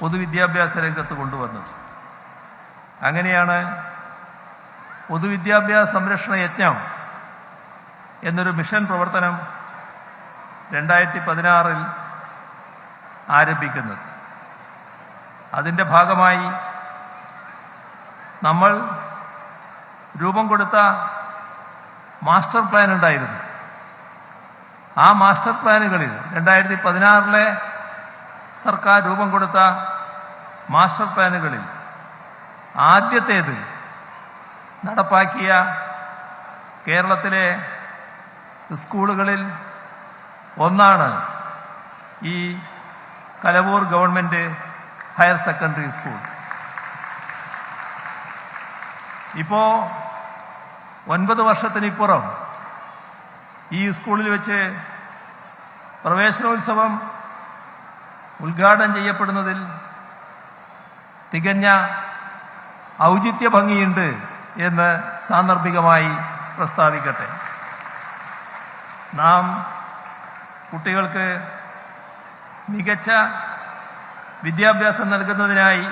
പൊതുവിദ്യാഭ്യാസ രംഗത്ത് കൊണ്ടുവന്നത്. അങ്ങനെയാണ് പൊതുവിദ്യാഭ്യാസ സംരക്ഷണ യജ്ഞം എന്നൊരു മിഷൻ പ്രവർത്തനം രണ്ടായിരത്തി പതിനാറിൽ ആരംഭിക്കുന്നത്. അതിന്റെ ഭാഗമായി നമ്മൾ രൂപം കൊടുത്ത മാസ്റ്റർ പ്ലാൻ ഉണ്ടായിരുന്നു. ആ മാസ്റ്റർ പ്ലാനുകളിൽ രണ്ടായിരത്തി പതിനാറിലെ സർക്കാർ രൂപം കൊടുത്ത മാസ്റ്റർ പ്ലാനുകളിൽ ആദ്യത്തേത് നടപ്പാക്കിയ കേരളത്തിലെ സ്കൂളുകളിൽ ഒന്നാണ് ഈ Kalavoor government higher secondary school. ഇപ്പോൾ ഒൻപത് വർഷത്തിനിപ്പുറം ഈ സ്കൂളിൽ വെച്ച് പ്രവേശനോത്സവം ഉദ്ഘാടനം ചെയ്യപ്പെടുന്നതിൽ തികഞ്ഞ ഔചിത്യ ഭംഗിയുണ്ട് എന്ന് സാന്ദർഭികമായി പ്രസ്താവിക്കട്ടെ. നാം കുട്ടികൾക്ക് മികച്ച വിദ്യാഭ്യാസം നൽകുന്നതിനായി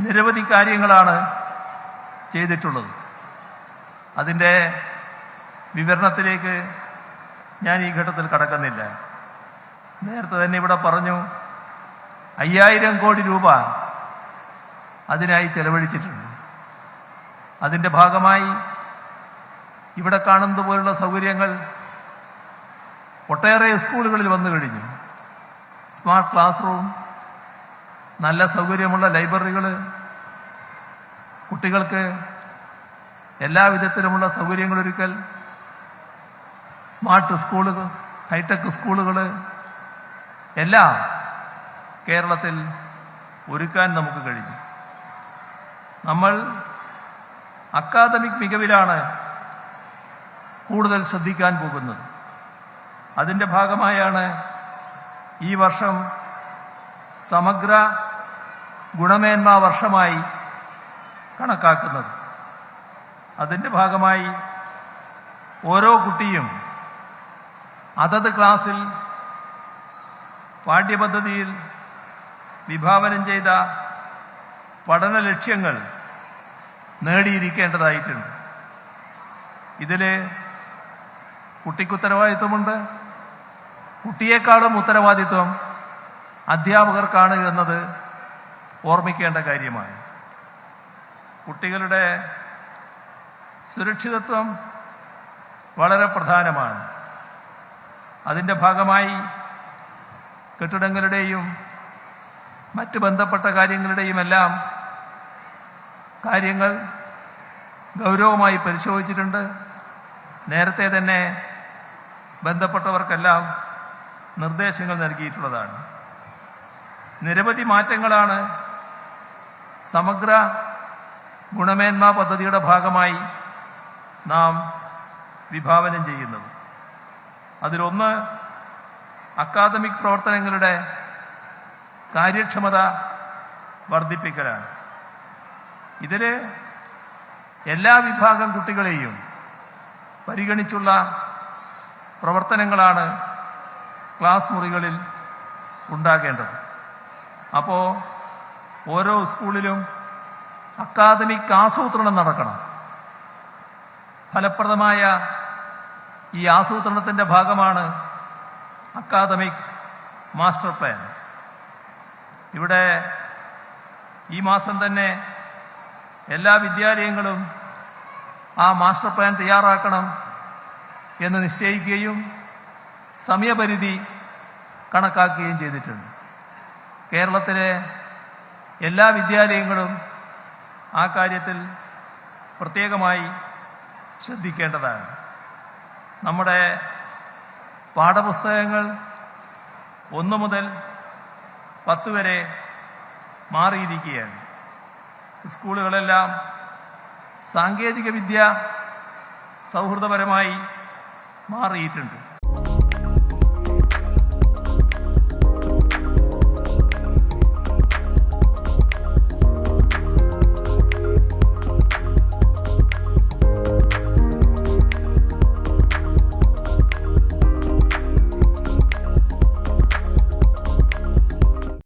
നിരവധി കാര്യങ്ങളാണ് ചെയ്തിട്ടുള്ളത്. അതിന്റെ വിവരണത്തിലേക്ക് ഞാൻ ഈ ഘട്ടത്തിൽ കടക്കുന്നില്ല. നേരത്തെ തന്നെ ഇവിടെ പറഞ്ഞു അയ്യായിരം കോടി രൂപ അതിനായി ചെലവഴിച്ചിട്ടുണ്ട്. അതിന്റെ ഭാഗമായി ഇവിടെ കാണുന്നത് പോലുള്ള സൗകര്യങ്ങൾ ഒട്ടേറെ സ്കൂളുകളിൽ വന്നു കഴിഞ്ഞു. സ്മാർട്ട് ക്ലാസ് റൂം നല്ല സൗകര്യമുള്ള ലൈബ്രറികൾ കുട്ടികൾക്ക് എല്ലാവിധത്തിലുമുള്ള സൗകര്യങ്ങളൊരുക്കൽ സ്മാർട്ട് സ്കൂളുകൾ ഹൈടെക് സ്കൂളുകൾ എല്ലാം കേരളത്തിൽ ഒരുക്കാൻ നമുക്ക് കഴിഞ്ഞു. നമ്മൾ അക്കാദമിക് മികവിലാണ് കൂടുതൽ ശ്രദ്ധിക്കാൻ പോകുന്നത്. അതിന്റെ ഭാഗമായാണ് ഈ വർഷം സമഗ്ര ഗുണമേന്മ വർഷമായി കണക്കാക്കുന്നത്. അതിന്റെ ഭാഗമായി ഓരോ കുട്ടിയും അതത് ക്ലാസ്സിൽ പാഠ്യപദ്ധതിയിൽ വിഭാവനം ചെയ്ത പഠന ലക്ഷ്യങ്ങൾ നേടിയിരിക്കേണ്ടതായിട്ടുണ്ട്. ഇതിൽ കുട്ടിക്കുത്തരവാദിത്വമുണ്ട്. കുട്ടിയേക്കാളും ഉത്തരവാദിത്വം അധ്യാപകർക്കാണ് എന്നത് ഓർമ്മിക്കേണ്ട കാര്യമാണ്. കുട്ടികളുടെ സുരക്ഷിതത്വം വളരെ പ്രധാനമാണ്. അതിന്റെ ഭാഗമായി കെട്ടിടങ്ങളുടെയും മറ്റ് ബന്ധപ്പെട്ട കാര്യങ്ങളുടെയും എല്ലാം കാര്യങ്ങൾ ഗൗരവമായി പരിശോധിച്ചിട്ടുണ്ട്. നേരത്തെ തന്നെ ബന്ധപ്പെട്ടവർക്കെല്ലാം നിർദ്ദേശങ്ങൾ നൽകിയിട്ടുള്ളതാണ്. നിരവധി മാറ്റങ്ങളാണ് സമഗ്ര ഗുണമേന്മ പദ്ധതിയുടെ ഭാഗമായി നാം വിഭാവനം ചെയ്യുന്നത്. അതിലൊന്ന് അക്കാദമിക് പ്രവർത്തനങ്ങളുടെ കാര്യക്ഷമത വർദ്ധിപ്പിക്കലാണ്. ഇതിൽ എല്ലാ വിഭാഗം കുട്ടികളെയും പരിഗണിച്ചുള്ള പ്രവർത്തനങ്ങളാണ് ക്ലാസ് മുറികളിൽ ഉണ്ടാകേണ്ടത്. അപ്പോൾ ഓരോ സ്കൂളിലും അക്കാദമിക് ആസൂത്രണം നടക്കണം. ഫലപ്രദമായ ഈ ആസൂത്രണത്തിന്റെ ഭാഗമാണ് അക്കാദമിക് മാസ്റ്റർ പ്ലാൻ. ഇവിടെ ഈ മാസം തന്നെ എല്ലാ വിദ്യാലയങ്ങളും ആ മാസ്റ്റർ പ്ലാൻ തയ്യാറാക്കണം എന്ന് നിശ്ചയിക്കുകയും സമയപരിധി കണക്കാക്കുകയും ചെയ്തിട്ടുണ്ട്. കേരളത്തിലെ എല്ലാ വിദ്യാലയങ്ങളും ആ കാര്യത്തിൽ പ്രത്യേകമായി ശ്രദ്ധിക്കേണ്ടതാണ്. നമ്മുടെ പാഠപുസ്തകങ്ങൾ ഒന്നു മുതൽ പത്ത് വരെ മാറിയിരിക്കുകയാണ്. സ്കൂളുകളെല്ലാം സാങ്കേതിക വിദ്യ സൗഹൃദപരമായി മാറിയിട്ടുണ്ട്.